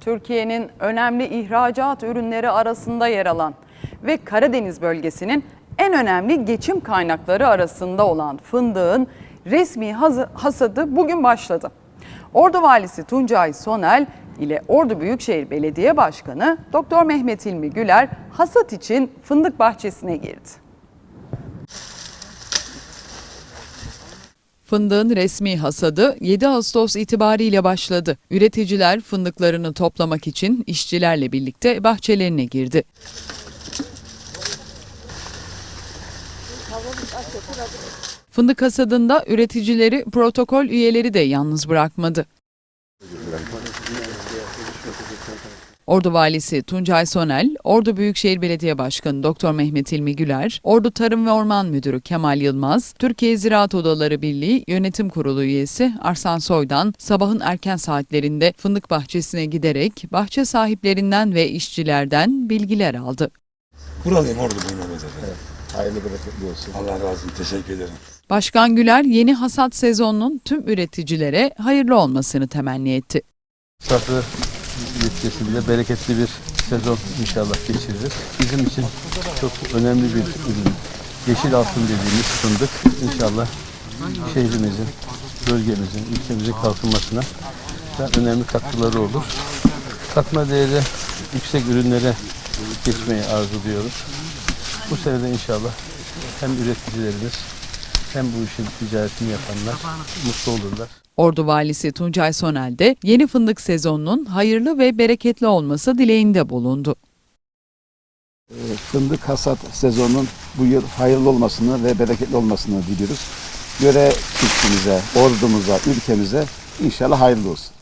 Türkiye'nin önemli ihracat ürünleri arasında yer alan ve Karadeniz bölgesinin en önemli geçim kaynakları arasında olan fındığın resmi hasadı bugün başladı. Ordu Valisi Tuncay Sonel ile Ordu Büyükşehir Belediye Başkanı Doktor Mehmet İlmi Güler hasat için fındık bahçesine girdi. Fındığın resmi hasadı 7 Ağustos itibariyle başladı. Üreticiler fındıklarını toplamak için işçilerle birlikte bahçelerine girdi. Fındık hasadında üreticileri protokol üyeleri de yalnız bırakmadı. Ordu Valisi Tuncay Sonel, Ordu Büyükşehir Belediye Başkanı Doktor Mehmet İlmi Güler, Ordu Tarım ve Orman Müdürü Kemal Yılmaz, Türkiye Ziraat Odaları Birliği Yönetim Kurulu üyesi Arslan Soydan sabahın erken saatlerinde fındık bahçesine giderek bahçe sahiplerinden ve işçilerden bilgiler aldı. Buralıyım orada benim efendim. Hayırlı bereketli olsun. Allah razı olsun. Teşekkür ederim. Başkan Güler yeni hasat sezonunun tüm üreticilere hayırlı olmasını temenni etti. Safı neticesinde bereketli bir sezon inşallah geçiririz. Bizim için çok önemli bir ürün. Yeşil altın dediğimiz fındık inşallah şehrimizin, bölgemizin, ülkemizin kalkınmasına da önemli katkıları olur. Katma değeri yüksek ürünlere geçmeyi arzuluyoruz. Bu sene de inşallah hem üreticilerimiz hem bu işin ticaretini yapanlar mutlu olurlar. Ordu Valisi Tuncay Sonel de yeni fındık sezonunun hayırlı ve bereketli olması dileğinde bulundu. Ee, Fındık hasat sezonunun bu yıl hayırlı olmasını ve bereketli olmasını diliyoruz. Yöre çiftçimize, ordumuza, ülkemize inşallah hayırlı olsun.